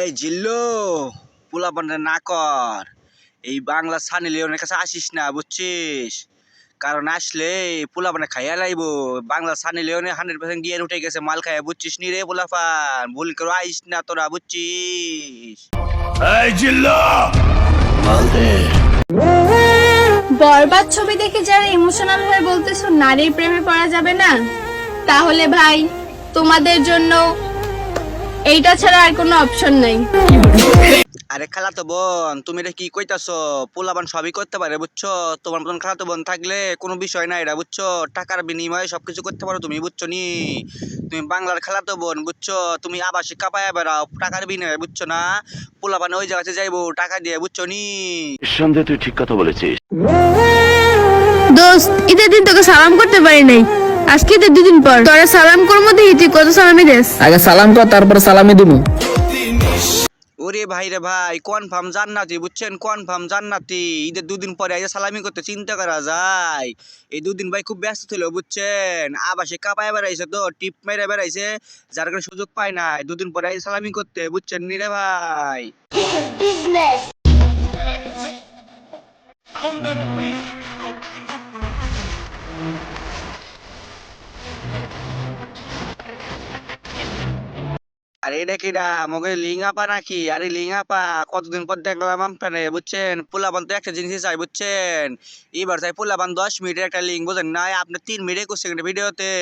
এই জিল্লু পোলা পান্ডা না কর এই বাংলা সানি লিওনের কাছে আসিস না বুঝছিস? কারণ আসলে পোলা পান্ডা খাইয়া লাইব। Bangla Sunny Leone hundred percent গিয়ে উঠে গেছে মাল খাইয়া বুঝছিস নি রে পোলা পান ভুল করে আইস না তোরা বুঝছিস? বরবাদ ছবি দেখে যারা ইমোশনাল হয়ে বলতেছো, নারীর প্রেমে পড়া যাবে না? তাহলে ভাই, তোমাদের জন্য এইটা ছাড়া আর কোনো অপশন নাই। আরে খালা তো বোন তুমি এটা কি কইতাছ? পোলাবান সবই করতে পারে বুঝছ? তোমার মতন খালা তো বোন থাকলে কোনো বিষয় না এটা বুঝছ? টাকার বিনিময়ে সবকিছু করতে পারো তুমি বুঝছ নি? তুমি বাংলার খালা তো বোন বুঝছ? তুমি আবাসিক কাপায় বেড়াও টাকার বিনিময়ে বুঝছ না? পোলাবান ওই জায়গাতে যাইবো টাকা দিয়ে বুঝছ নি? নিঃসন্দেহে তুই ঠিক কথা বলেছিস। দোস্ত ঈদের দিন তোকে সালাম করতে পারি নাই। আজকে ঈদের দুদিন পর। তোরা সালাম করব দেখি তুই কত সালামি দেস। আগে সালাম কর তারপরে সালামি দিমু। ওরে ভাই রে ভাই কনফার্ম জান্নাতি বুঝছেন? কনফার্ম জান্নাতি। ঈদের দুদিন পরে আইসা সালামি করতে চিন্তা করা যায়। এই দুদিন ভাই খুব ব্যস্ত ছিল বুঝছেন? আবাসে কাপায় বেড়াইছে তো টিপ মেরে বেড়াইছে যার কারণে সুযোগ পায় না। দুদিন পরে আইসা সালামি করতে বুঝছেন নি রে ভাই? আরে এটা কিরা? মগে লিঙ্গাপা নাকি? আরে লিঙ্গাপা কতদিন পর দেখলাম আপনারে বুঝছেন? পোলাপান তো একটা জিনিসই চাই বুঝছেন? এবার চাই পোলাপান দশ মিনিটের একটা লিঙ্ক বুঝেন নাই আপনি তিন মিনিট একুশ সেকেন্ড ভিডিওতে।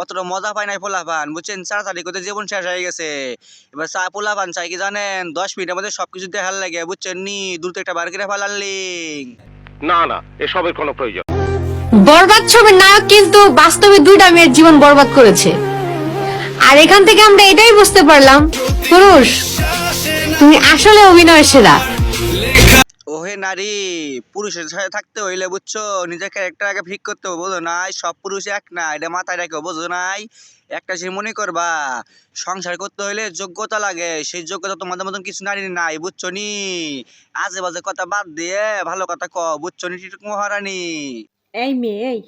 অতটা মজা পায় নাই পোলাপান বুঝছেন? তাড়াতাড়ি করতে জীবন শেষ হয়ে গেছে। এবার চা পোলাপান চাই কি জানেন? দশ মিনিটের মধ্যে সবকিছু দেখার লাগে বুঝছেন নি? দ্রুত একটা বার করে ফেলার লিঙ্ক না না এসবের কোনো প্রয়োজন বরবাদ ছবির নায়ক কিন্তু বাস্তবে দুইটা মেয়ের জীবন বরবাদ করেছে। আর এখান থেকে আমরা এটাই বুঝতে পারলাম। পুরুষ তুমি আসলে অভিনয় সেরা। ওহে নারী পুরুষের সাথে থাকতে হইলে বুঝছ নিজের ক্যারেক্টার আগে ঠিক করতে হবে বোঝো নাই? সব পুরুষ এক না এটা মাথায় রেখে বোঝো নাই? একটা জিনিস মনে করবা সংসার করতে হইলে যোগ্যতা লাগে সেই যোগ্যতা তোমাদের মতন কিছু নারী নাই বুঝছ নি? আজে বাজে কথা বাদ দিয়ে ভালো কথা ক বুঝছ নি মহারানী? এই মেয়ে এই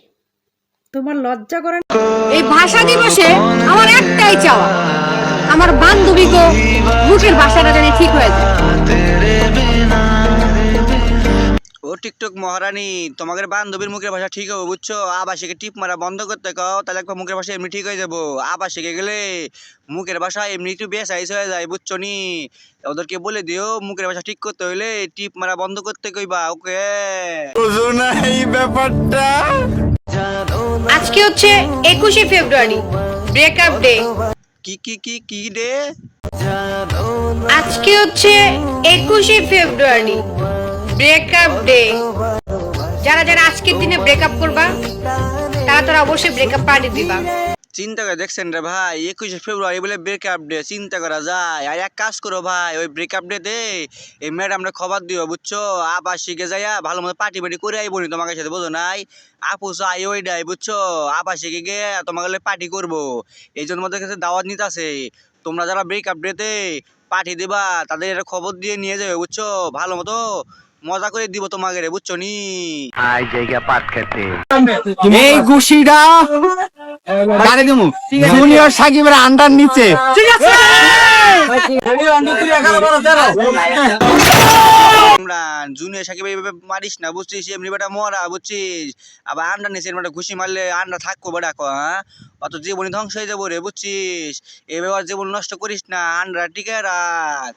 তোমার লজ্জা করে না? এই ভাষা দিবসে আমার একটাই চাওয়া। আমার বান্ধবীকে মুখের ভাষাটা জানি ঠিক হয়ে যায়। ও টিকটক মহারানী তোমাদের বান্ধবীর মুখের ভাষা ঠিক হবে বুঝছ? আবাসিকে টিপ মারা বন্ধ করতে কও তাহলে একবার মুখের ভাষা এমনি ঠিক হয়ে যাব। আবাসিকে গেলে মুখের ভাষা এমনি একটু বেশ আইস হয়ে যায় বুঝছ নি? ওদেরকে বলে দিও মুখের ভাষা ঠিক করতে হইলে টিপ মারা বন্ধ করতে কইবা ওকে? আজকে হচ্ছে একুশে ফেব্রুয়ারি। ব্রেকআপ ডে কি কি কি কি ডে আজকে হচ্ছে একুশে ফেব্রুয়ারি। ব্রেকআপ ডে যারা যারা আজকের দিনে ব্রেকআপ করবা তারা তারা অবশ্যই ব্রেকআপ পার্টি দিবা। চিন্তা করে দেখছেন রে ভাই একুশে ফেব্রুয়ারি বলে ব্রেকআপ ডে চিন্তা করা যায়। আর এক কাজ করো ভাই ওই ব্রেকআপ ডে তে এই ম্যাডামরা খবর দিও বুঝছ? আবার শিখে যাইয়া ভালো মতো পার্টি পার্টি করে আইবো নি তোমাকে সাথে বুঝো নাই? আপু চাই ওই ডাই বুঝছ? শিখে গিয়ে তোমাকে পার্টি করব। এই জন্য মধ্যে কাছে দাওয়াত নিতে আছে। তোমরা যারা ব্রেকআপ ডেতে পার্টি দিবা তাদের এটা খবর দিয়ে নিয়ে যাবে বুঝছ? ভালো মতো মজা করে দিব তোমাকে রে বুঝছ নি? আই জায়গা পাট খেতে। এই গুছিটা গাড়ি দিমু। জুনিয়র সাকিবের আন্ডার নিচে। ইমরান জুনিয়র সাকিব এইভাবে মারিস না বুঝছিস? এমনি বেটা মরা বুঝছিস? আবার আন্ডা নিচে বেটা ঘুষি মারলে আন্ডা থাকব বেটা ক হ্যাঁ অত জীবনই ধ্বংস হয়ে যাব রে বুঝছিস? এবার জীবন নষ্ট করিস না আন্ডা টিকে রাখ।